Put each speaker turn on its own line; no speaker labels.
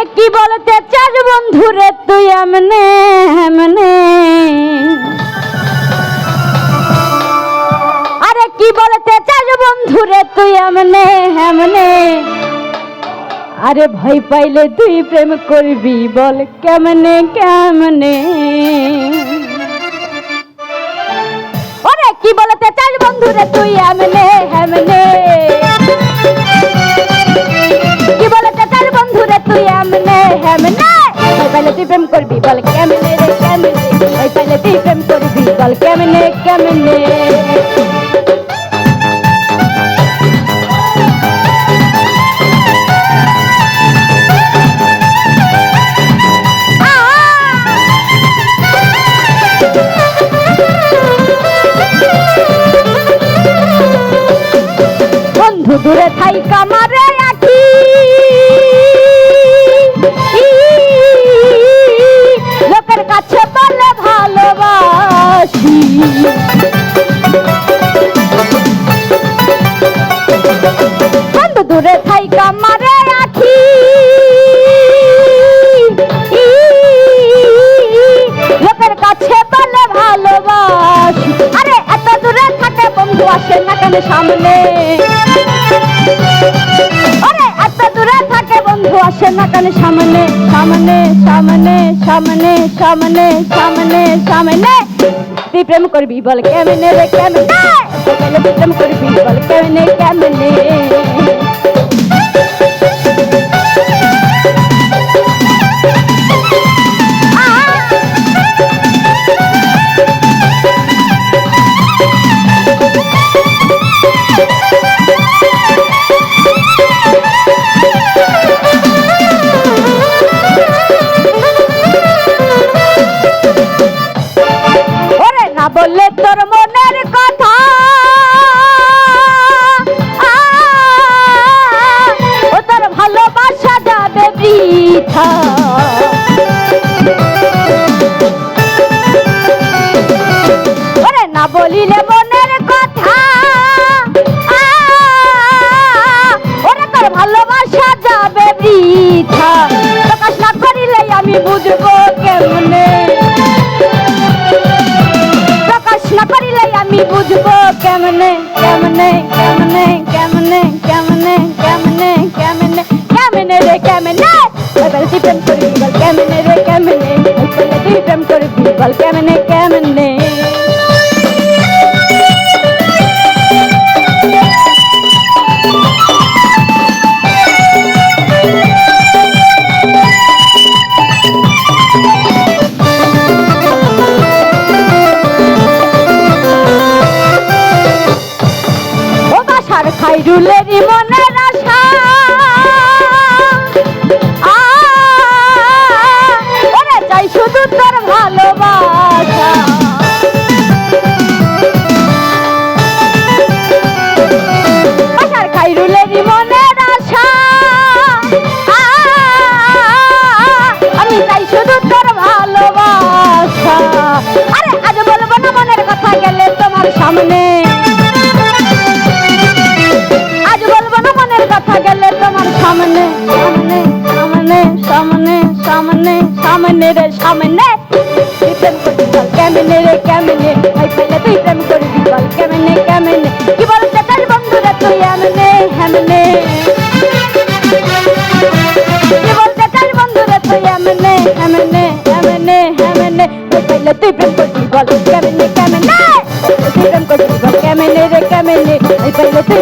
আরে কি বলতে চাস বন্ধু রে তুই এমনে এমনে? আরে কি বলতে চাস বন্ধু রে তুই এমনে এমনে? আরে ভয় পাইলে তুই প্রেম করবি বল কেমনে কেমনে? ওরে কি বলতে চাস বন্ধু রে তুই এমনে এমনে? করবি বল কেমনে রে, কেমনে? ভয় পাইলে তুই প্রেম করবি বল কেমনে? কেমনে দূরে থাই কামারে কেন সামনে। আরে এত দূরে থাকে বন্ধু আসে না কেন সামনে সামনে সামনে সামনে সামনে সামনে সামনে। তুই প্রেম করবি বল কেমনে রে কেমনে? বলে প্রেম করবি বল কেমনে কেমনে? Thank you. বৃথা প্রকাশ না করিলে আমি বুঝব কেমনে? প্রকাশ না করিলে আমি বুঝব কেমনে? কেমনে? কেমনে? কেমনে? কেমনে? কেমনে? কেমনে? কেমনে রে, কেমনে? এবার তুই প্রেম করবি বল, কেমনে রে, কেমনে? তুই প্রেম করবি বল, কেমনে? কেমনে? বাসার মনের আশা। ওরে চাই শুধু তোর ভালোবাসা। বাসার খাইরুলেরই মনের আশা। আমি চাই শুধু তোর ভালোবাসা। আরে আজ বলব না মনের কথা গেলে তোমার সামনে। কথা গেলে তোমার সামনে সামনে সামনে সামনে সামনে সামনে রে, সামনে। তুই প্রেম করবি বল, কেমনে রে, কেমনে? ভাই পেলে তুই প্রেম করবি বল, কেমনে কেমনে? কি বলতে চাস বন্ধু রে তুই এমনে, হেমনে? কি বলতে চাস বন্ধু রে তুই এমনে, হেমনে হেমনে হেমনে? ভাই পেলে তুই প্রেম করবি বল, কেমনে কেমনে? তুই প্রেম করবি বল, কেমনে রে, কেমনে? ভাই পেলে তুই